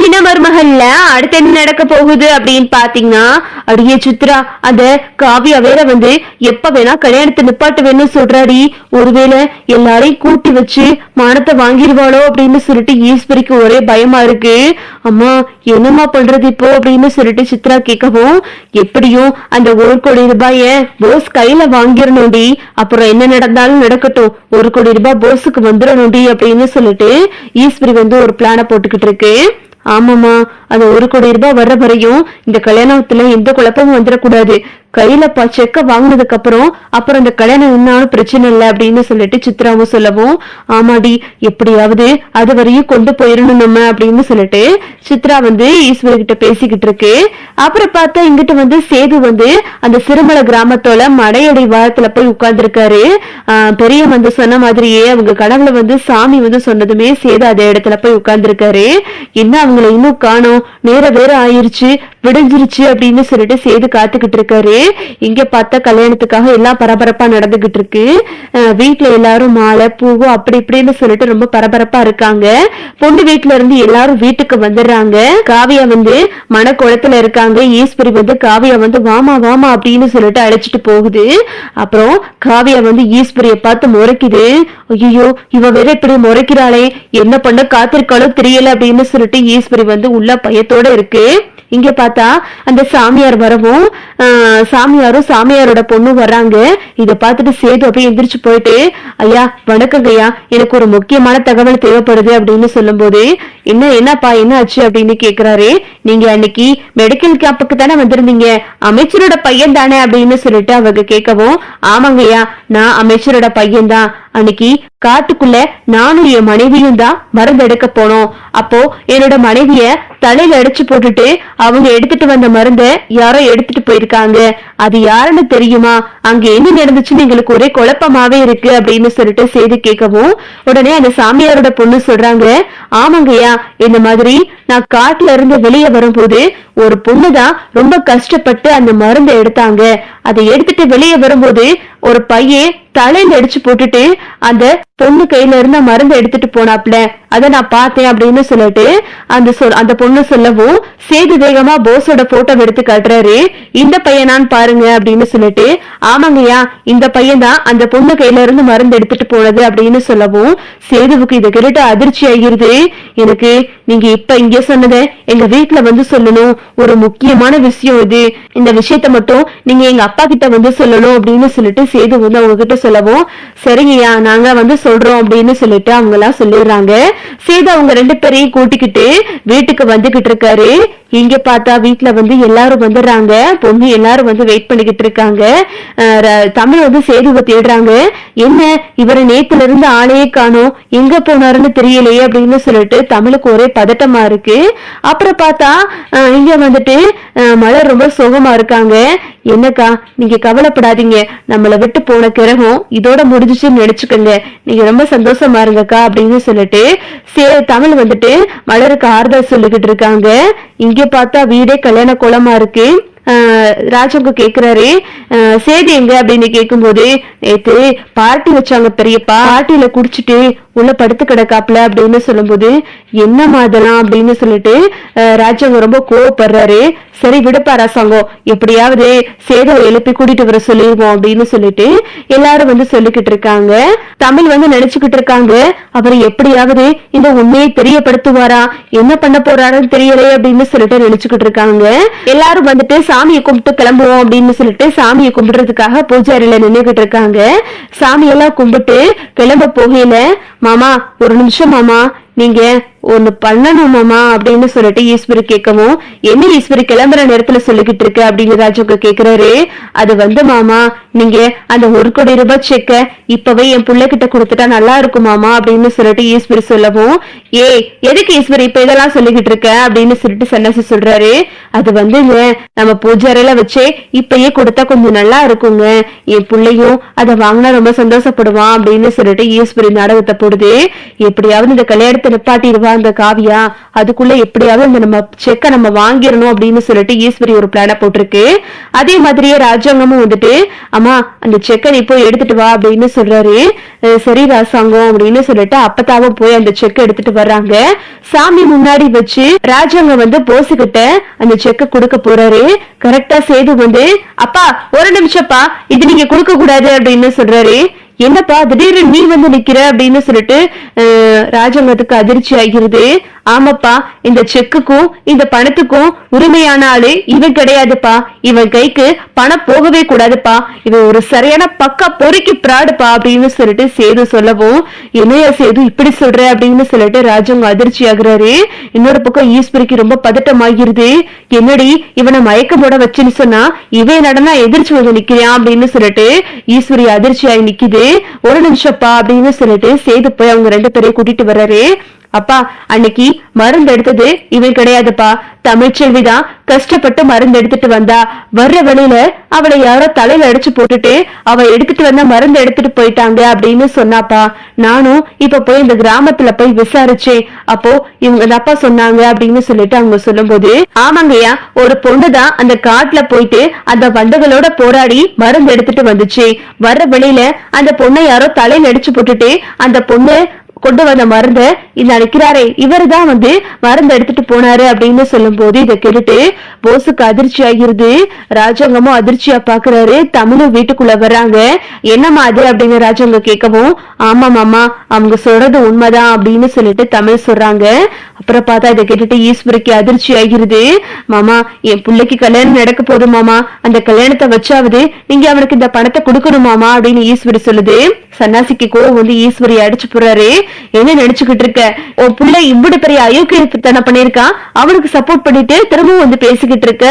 சின்ன மருமகள்ல அடுத்து என்ன நடக்க போகுது அப்படின்னு பாத்தீங்கன்னா அடியே சித்ரா அந்த காவியா வேற வந்து எப்ப வேணா கல்யாணத்தை நிப்பாட்டு வேணும்னு சொல்றாடி. ஒருவேளை எல்லாரையும் கூட்டி வச்சு மானத்தை வாங்கிருவாளோ அப்படின்னு சொல்லிட்டு ஈஸ்வரிக்கு ஒரே பயமா இருக்கு. அம்மா என்னம்மா பண்றது இப்போ அப்படின்னு சொல்லிட்டு சித்ரா கேட்கவும் எப்படியும் அந்த ஒரு கோடி ரூபாய போஸ் கையில வாங்கிடணும்டி. அப்புறம் என்ன நடந்தாலும் நடக்கட்டும். ஒரு கோடி ரூபாய் போஸுக்கு வந்துடணும்டி அப்படின்னு சொல்லிட்டு ஈஸ்வரி வந்து ஒரு பிளான போட்டுக்கிட்டு இருக்கு. ஆமாமா அது ஒரு கோடி ரூபாய் வர்ற வரையும் இந்த கல்யாணத்துல எந்த குழப்பமும் வந்துடக்கூடாது கையில ப செக்க வாங்கினதுக்கு அப்புறம் அப்புறம் இந்த கல்யாணம் நின்னாலும் பிரச்சனை இல்லை அப்படின்னு சொல்லிட்டு சித்ராவும் சொல்லவும் ஆமாடி எப்படியாவது அது வரையும் கொண்டு போயிடணும் நம்ம அப்படின்னு சொல்லிட்டு சித்ரா வந்து ஈஸ்வரி கிட்ட பேசிக்கிட்டு இருக்கு. அப்புறம் பார்த்தா இங்கிட்டு வந்து சேது வந்து அந்த சிறுமலை கிராமத்தோட மடையடை வாரத்துல போய் உட்கார்ந்துருக்காரு. பெரிய வந்து சொன்ன மாதிரியே அவங்க கனவுல வந்து சாமி வந்து சொன்னதுமே சேது அதே இடத்துல போய் உட்கார்ந்துருக்காரு. என்ன அவங்கள இன்னும் காணோம்? நேர வேற ஆயிருச்சு விடைஞ்சிருச்சு அப்படின்னு சொல்லிட்டு சேது காத்துக்கிட்டு இருக்காரு. இங்க பார்த்தா கல்யாணத்துக்காக எல்லாம் பரபரப்பா நடந்துகிட்டு இருக்கு. வீட்டுல எல்லாரும் மாலை பூவு அப்படி இப்படின்னு சொல்லிட்டு ரொம்ப பரபரப்பா இருக்காங்க. பொண்ணு வீட்டுல இருந்து எல்லாரும் வீட்டுக்கு வந்துடுறாங்க. காவியா வந்து மனக்குளத்துல இருக்காங்க. ஈஸ்வரி வந்து காவியா வந்து வாமா வாமா அப்படின்னு சொல்லிட்டு அழைச்சிட்டு போகுது. அப்புறம் காவியா வந்து ஈஸ்வரிய பார்த்து முறைக்குது. ஐயோ இவ வேற இப்படி முறைக்கிறாளே. என்ன பண்ண காத்திருக்காளோ தெரியல அப்படின்னு சொல்லிட்டு ஈஸ்வரி வந்து உள்ள பயத்தோட இருக்கு. இங்க பார்த்தா அந்த சாமியார் வரவும் சாமியாரும் சாமியாரோட பொண்ணும் வர்றாங்க. இத பார்த்துட்டு சேது அப்படியே எந்திரிச்சு போயிட்டு ஐயா வணக்கங்க ஐயா. எனக்கு ஒரு முக்கியமான தகவல் தேவைப்படுது அப்படின்னு சொல்லும்போது என்ன என்னப்பா என்ன ஆச்சு? அப்படின்னு கேக்குறாரு. நீங்க அன்னைக்கு மெடிக்கல் கேம்புக்கு தானே வந்திருந்தீங்க. அமைச்சரோட பையன் தானே அப்படின்னு சொல்லிட்டு அவங்க கேட்கவும் ஆமாங்கய்யா நான் அமைச்சரோட பையன் தான். அன்னைக்கு காட்டுக்குள்ள நானும் என் மனைவியும் தான் மருந்து எடுக்க போனோம். அப்போ என்னோட மனைவிய தலையில அடிச்சு போட்டுட்டு அவங்க எடுத்துட்டு வந்த மருந்த யாரோ எடுத்துட்டு போயிருக்காங்க. அது யாருன்னு தெரியுமா? அங்க என்ன நடந்துச்சுன்னு எங்களுக்கு ஒரே குழப்பமாவே இருக்கு அப்படின்னு சொல்லிட்டு செய்தி கேட்கவும் உடனே அந்த சாமியாரோட பொண்ணு சொல்றாங்க ஆமாங்கய்யா இந்த மாதிரி நான் காட்டுல இருந்து வெளியே வரும்போது ஒரு பொண்ணுதான் ரொம்ப கஷ்டப்பட்டு அந்த மருந்தை எடுத்தாங்க. அதை எடுத்துட்டு வெளியே வரும்போது ஒரு பையன் தலையில அடிச்சு போட்டுட்டு அந்த பொண்ணு கையில இருந்த மருந்தை எடுத்துட்டு போனாப்ல அத நான் பார்த்தேன் அப்படின்னு சொல்லிட்டு அந்த சொல் அந்த பொண்ணு சொல்லவும் சேது வேகமா போஸோட போட்டோ எடுத்து காட்டுறாரு. இந்த பையனான்னு பாருங்க அப்படின்னு சொல்லிட்டு ஆமாங்கய்யா இந்த பையன் தான் அந்த பொண்ணு கையில இருந்து மருந்து எடுத்துட்டு போனது அப்படின்னு சொல்லவும் சேதுவுக்கு இதை கேட்டு அதிர்ச்சி ஆகிருது. எனக்கு நீங்க இப்ப இங்க சொன்னதை எங்க வீட்டுல வந்து சொல்லணும். ஒரு முக்கியமான விஷயம் இது. இந்த விஷயத்த மட்டும் நீங்க எங்க அப்பா கிட்ட வந்து சொல்லணும் அப்படின்னு சொல்லிட்டு சேது வந்து அவங்க கிட்ட சொல்லவும் சரிங்கய்யா நாங்க வந்து சொல்றோம் அப்படின்னு சொல்லிட்டு அவங்க எல்லாம் சொல்லிடுறாங்க. சேது அவங்க ரெண்டு பேரையும் கூட்டிக்கிட்டு வீட்டுக்கு வந்துகிட்டு இருக்காரு. இங்க பார்த்தா வீட்ல வந்து எல்லாரும் வந்துடுறாங்க. பொண்ணு எல்லாரும் வந்து வெயிட் பண்ணிக்கிட்டு இருக்காங்க. தமிழ் வந்து சேதுவை தேடுறாங்க. என்ன இவரை நேத்துல இருந்து ஆளையே காணும். எங்க போனாருன்னு தெரியலையே அப்படின்னு சொல்லிட்டு தமிழுக்கு ஒரே பதட்டமா இருக்கு. அப்புறம் பார்த்தா அஹ் இங்க வந்துட்டு மலர் ரொம்ப சோகமா இருக்காங்க. என்னக்கா நீங்க கவலைப்படாதீங்க. நம்மள விட்டு போன கிரகம் இதோட முடிஞ்சிச்சுன்னு நினைச்சுக்கோங்க. நீங்க ரொம்ப சந்தோஷமா இருங்கக்கா அப்படின்னு சொல்லிட்டு சே தமிழ் வந்துட்டு மலருக்கு ஆறுதல் சொல்லிக்கிட்டு இருக்காங்க. இங்க பார்த்தா வீடே கல்யாண குளமா இருக்கு. ஆஹ் ராஜங்க கேக்குறாரு. ஆஹ் சேதி எங்க அப்படின்னு கேக்கும்போது நேத்து பார்ட்டி வச்சாங்க பெரியப்பா. பார்ட்டியில குடிச்சிட்டு உள்ள படுத்து கிடக்காப்ல அப்படின்னு சொல்லும்போது என்ன அதெல்லாம் அப்படின்னு சொல்லிட்டு ராஜங்க ரொம்ப கோவப்படுறாரு. சரி விடுப்பா அரசாங்கம் எப்படியாவது சேதம் எழுப்பி கூட்டிட்டு வர சொல்லிடுவோம் அப்படின்னு சொல்லிட்டு எல்லாரும் வந்து சொல்லிக்கிட்டு இருக்காங்க. தமிழ் வந்து நினைச்சுக்கிட்டு இருக்காங்க. அவர் எப்படியாவது இந்த உண்மையை தெரியப்படுத்துவாரா? என்ன பண்ண போறாருன்னு தெரியலையே அப்படின்னு சொல்லிட்டு நினைச்சுக்கிட்டு இருக்காங்க. எல்லாரும் வந்துட்டு சாமியை கும்பிட்டு கிளம்புவோம் அப்படின்னு சொல்லிட்டு சாமியை கும்பிடுறதுக்காக பூஜாரியில நின்னுகிட்டு இருக்காங்க. சாமியெல்லாம் கும்பிட்டு கிளம்ப போகையில மாமா ஒரு நிமிஷம் மாமா நீங்க ஒண்ணு பண்ணணுமாமா அப்படின்னு சொல்லிட்டு ஈஸ்வரி கேட்கவும் என்ன ஈஸ்வரி கிளம்புற நேரத்துல சொல்லிக்கிட்டு இருக்க? அப்படின்னு ராஜுக்கு கேக்குறாரு. அது வந்து மாமா நீங்க அந்த ஒரு கோடி ரூபாய் செக்க இப்பவே என் பிள்ளைகிட்ட கொடுத்துட்டா நல்லா இருக்கும் மாமா அப்படின்னு சொல்லிட்டு ஈஸ்வரி சொல்லவும் ஏ எதுக்கு ஈஸ்வரி இப்ப இதெல்லாம் சொல்லிக்கிட்டு இருக்க? அப்படின்னு சொல்லிட்டு சன்னாசி சொல்றாரு. அது வந்துங்க நம்ம பூஜாரையில வச்சே இப்பயே கொடுத்தா கொஞ்சம் நல்லா இருக்குங்க. என் பிள்ளையும் அதை வாங்கினா ரொம்ப சந்தோஷப்படுவான் அப்படின்னு சொல்லிட்டு ஈஸ்வரி நாடகத்தை போடுது. எப்படியாவது இந்த கல்யாணத்தை நிப்பாட்டிடுவா அந்த காவியா? அதுக்குள்ள எப்படியாவது அந்த நம்ம செக்கை நம்ம வாங்கிடணும் அப்படின்னு சொல்லிட்டு ஈஸ்வரி ஒரு பிளான போட்டிருக்கு. அதே மாதிரியே ராஜாங்கமும் வந்துட்டு அம்மா அந்த செக்கை நீ போய் எடுத்துட்டு வா அப்படின்னு சொல்றாரு. சரி ராசாங்கம் அப்படின்னு சொல்லிட்டு அப்பத்தாவும் போய் அந்த செக்கை எடுத்துட்டு வர்றாங்க. சாமி முன்னாடி வச்சு ராஜாங்கம் வந்து போசுகிட்ட அந்த செக்கை கொடுக்க போறாரு. கரெக்டா சேது வந்து அப்பா ஒரு நிமிஷப்பா இது நீங்க கொடுக்க கூடாது அப்படின்னு சொல்றாரு. என்னப்பா திடீர்னு நீ வந்து நிக்கிற அப்படின்னு சொல்லிட்டு ராஜங்கத்துக்கு ராஜாங்கத்துக்கு அதிர்ச்சி ஆகிறது. ஆமாப்பா இந்த செக்குக்கும் இந்த பணத்துக்கும் உரிமையான ஆளு இவன் கிடையாதுப்பா. இவன் கைக்கு பணம் போகவே கூடாதுப்பா. இவன் ஒரு சரியான பக்கா பொறுக்கி பிராடுப்பா அப்படின்னு சொல்லிட்டு சேது சொல்லவும் என்னையா சேது இப்படி சொல்ற அப்படின்னு சொல்லிட்டு ராஜாங்க அதிர்ச்சி ஆகுறாரு. இன்னொரு பக்கம் ஈஸ்வரிக்கு ரொம்ப பதட்டமாகிறது. என்னடி இவனை மயக்க போட வச்சுன்னு சொன்னா இவன் நடனா எதிர்ச்சி வந்து நிக்கிறான் அப்படின்னு சொல்லிட்டு ஈஸ்வரி அதிர்ச்சி ஆகி நிக்குது. ஒரு நிமிஷப்பா அப்படின்னு சொல்லிட்டு சேது போய் அவங்க ரெண்டு பேரையும் கூட்டிட்டு வர்றாரு. அப்பா அன்னைக்கு மருந்து எடுத்தது இவன் கிடையாதுப்பா. தமிழ்ச்செல்வி தான் கஷ்டப்பட்டு மருந்து எடுத்துட்டு வந்தா. வர்ற வழியில அவளை யாரோ தலையில அடிச்சு போட்டுட்டு அவ எடுத்துட்டு வந்த மருந்து எடுத்துட்டு போயிட்டாங்க அப்படின்னு சொன்னாப்பா. நானும் இப்ப போய் இந்த கிராமத்துல போய் விசாரிச்சேன். அப்போ இவங்க அப்பா சொன்னாங்க அப்படின்னு சொல்லிட்டு அவங்க சொல்லும்போது ஆமாங்கய்யா ஒரு பொண்ணுதான் அந்த காட்டுல போயிட்டு அந்த வண்டுகளோட போராடி மருந்து எடுத்துட்டு வந்துச்சு. வர்ற வழியில அந்த பொண்ணை யாரோ தலையில அடிச்சு போட்டுட்டு அந்த பொண்ணு கொண்டு வந்த மருந்த இந்த அழைக்கிறாரே இவர் தான் வந்து மருந்து எடுத்துட்டு போனாரு அப்படின்னு சொல்லும் போது இதை கேட்டுட்டு போஸுக்கு அதிர்ச்சி ஆகிருது. ராஜாங்கமும் அதிர்ச்சியா பாக்குறாரு. தமிழும் வீட்டுக்குள்ள வர்றாங்க. என்னம்மா அது அப்படின்னு ராஜாங்க கேட்கவும் ஆமா மாமா அவங்க சொல்றது உண்மைதான் அப்படின்னு சொல்லிட்டு தமிழ் சொல்றாங்க. அப்புறம் பார்த்தா இதை கேட்டுட்டு ஈஸ்வரிக்கு அதிர்ச்சி ஆகிருது. மாமா என் பிள்ளைக்கு கல்யாணம் நடக்க போகுது மாமா. அந்த கல்யாணத்தை வச்சாவது நீங்க அவனுக்கு இந்த பணத்தை கொடுக்கணும் மாமா அப்படின்னு ஈஸ்வரி சொல்லுது. சன்னாசிக்கு கோவம் வந்து ஈஸ்வரி அடிச்சு போறாரு. என்ன நினைச்சுக்கிட்டு இருக்க? உன் பிள்ளை இவ்வளவு பெரிய அயோக்கியத்தனை பண்ணிருக்கான் அவனுக்கு சப்போர்ட் பண்ணிட்டு திரும்பவும் வந்து பேசிக்கிட்டு இருக்க?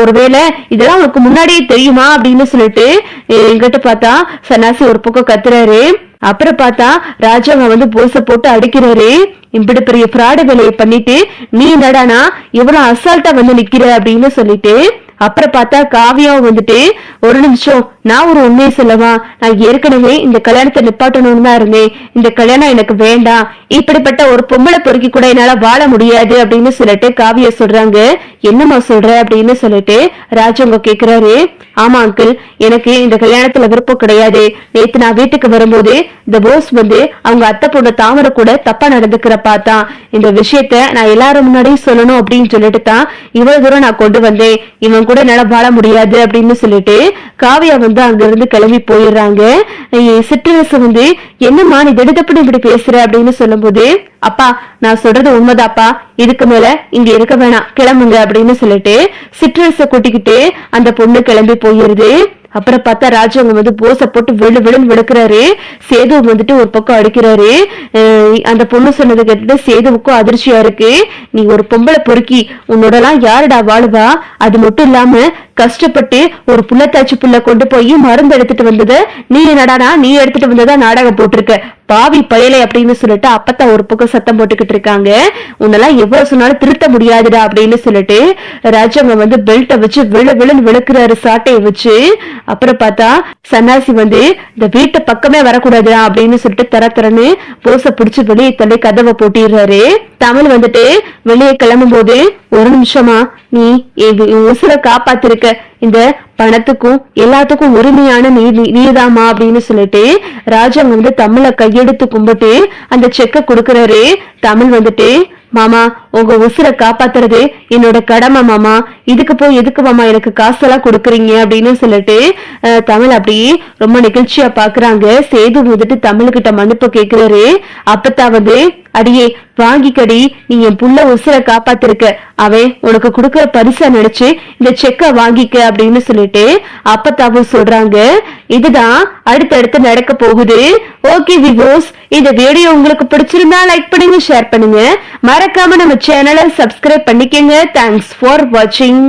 ஒருவேளை இதெல்லாம் உனக்கு முன்னாடியே தெரியுமா அப்படின்னு சொல்லிட்டு என்கிட்ட எங்கிட்ட பார்த்தா சன்னாசி ஒரு பக்கம் கத்துறாரு. அப்புறம் பார்த்தா ராஜாங்க வந்து போச போட்டு அடிக்கிறாரு. இப்படி பெரிய பிராட வேலையை பண்ணிட்டு நீ என்னடானா இவ்வளவு அசால்ட்டா வந்து நிக்கிற அப்படின்னு சொல்லிட்டு அப்புறம் பார்த்தா காவியாவும் வந்துட்டு ஒரு நிமிஷம் நான் ஒரு உண்மையை சொல்லவா? நான் ஏற்கனவே இந்த கல்யாணத்தை நிப்பாட்டணும்னு தான் இருந்தேன். இந்த கல்யாணம் எனக்கு வேண்டாம். இப்படிப்பட்ட ஒரு பொம்பளை பொறுக்கி கூட என்னால வாழ முடியாது அப்படின்னு சொல்லிட்டு காவியா சொல்றாங்க. என்னம்மா சொல்ற அப்படின்னு சொல்லிட்டு ராஜவங்க கேக்குறாரு. ஆமா அங்கிள் எனக்கு இந்த கல்யாணத்துல விருப்பம் கிடையாது. நேத்து நான் வீட்டுக்கு வரும்போது இந்த போஸ் வந்து அவங்க அத்தை பொண்ணு தாமரை கூட தப்பா நடந்துக்கிற பார்த்தா இந்த விஷயத்த நான் எல்லாரும் முன்னாடியும் சொல்லணும் அப்படின்னு சொல்லிட்டு தான் இவ்வளவு தூரம் நான் கொண்டு வந்தேன். இவன் கூட என்னால வாழ முடியாது அப்படின்னு சொல்லிட்டு காவியா வந்து அங்க இருந்து கிளம்பி போயிடுறாங்க. சிற்றரசு வந்து என்னம்மா நீ திடுதப்படி இப்படி பேசுற? அப்படின்னு சொல்லும்போது அப்பா நான் சொல்றது உண்மைதாப்பா. இதுக்கு மேல இங்க இருக்க வேணாம். கிளம்புங்க அப்படின்னு சொல்லிட்டு சிற்றரச கூட்டிக்கிட்டு அந்த பொண்ணு கிளம்பி போயிருது அப்புறம் பார்த்தா ராஜவங்க வந்து போச போட்டு விழு விழுன்னு விளக்குறாரு. சேது வந்துட்டு ஒரு பக்கம் அடிக்கிறாரு. அந்த பொண்ணு சொன்னது கேட்டுட்டு சேதுவுக்கும் அதிர்ச்சியா இருக்கு. நீ ஒரு பொம்பளை பொறுக்கி உன்னோட எல்லாம் யாருடா வாழுவா? அது மட்டும் இல்லாம கஷ்டப்பட்டு ஒரு புள்ளத்தாச்சி புள்ள கொண்டு போய் மருந்து எடுத்துட்டு வந்தது நீ என்னடானா? நீ எடுத்துட்டு வந்ததா நாடகம் போட்டிருக்க. பாவி பயலை அப்படின்னு சொல்லிட்டு அப்பத்தான் ஒரு பக்கம் சத்தம் போட்டுக்கிட்டு இருக்காங்க. உன்னெல்லாம் எவ்வளவு சொன்னாலும் திருத்த முடியாதுடா அப்படின்னு சொல்லிட்டு ராஜாங்க வந்து பெல்ட்டை வச்சு விழு விழுன்னு விழுக்கிறாரு சாட்டையை வச்சு. அப்புறம் பார்த்தா சன்னாசி வந்து இந்த வீட்டு பக்கமே வரக்கூடாது அப்படின்னு சொல்லிட்டு தர தரன்னு போச புடிச்சு வெளியே தள்ளி கதவை போட்டிடுறாரு. தமிழ் வந்துட்டு வெளியே கிளம்பும் போது ஒரு நிமிஷமா நீ என் உசுரை காப்பாத்திருக்க. இந்த பணத்துக்கும் எல்லாத்துக்கும் உரிமையான நீ நீ- அப்படின்னு சொல்லிட்டு ராஜா வந்து தமிழ கையெடுத்து கும்பிட்டு அந்த செக்கை கொடுக்கறாரு. தமிழ் வந்துட்டு மாமா உங்க உசுரை காப்பாத்துறது என்னோட கடமை மாமா. இதுக்கு போய் எதுக்கு மாமா எனக்கு காசெல்லாம் கொடுக்குறீங்க அப்படின்னு சொல்லிட்டு தமிழ் அப்படியே ரொம்ப நிகழ்ச்சியா பாக்குறாங்க. சேது வந்துட்டு தமிழ்கிட்ட மன்னிப்பு கேக்குறாரு. அப்பத்தான் வந்து அடியே வாங்கிக்கடி. நீ என் புள்ள உசுரை காப்பாத்திருக்க. அவன் உனக்கு கொடுக்கற பரிசா நினைச்சு இந்த செக்க வாங்கிக்க அப்படின்னு சொல்லிட்டு அப்பத்தாவும் சொல்றாங்க. இதுதான் அடுத்தடுத்து நடக்க போகுது. ஓகே விவோஸ் இந்த வீடியோ உங்களுக்கு பிடிச்சிருந்தா லைக் பண்ணுங்க ஷேர் பண்ணுங்க. மறக்காம நம்ம சேனலை சப்ஸ்கிரைப் பண்ணிக்கங்க. தேங்க்ஸ் ஃபார் வாட்சிங்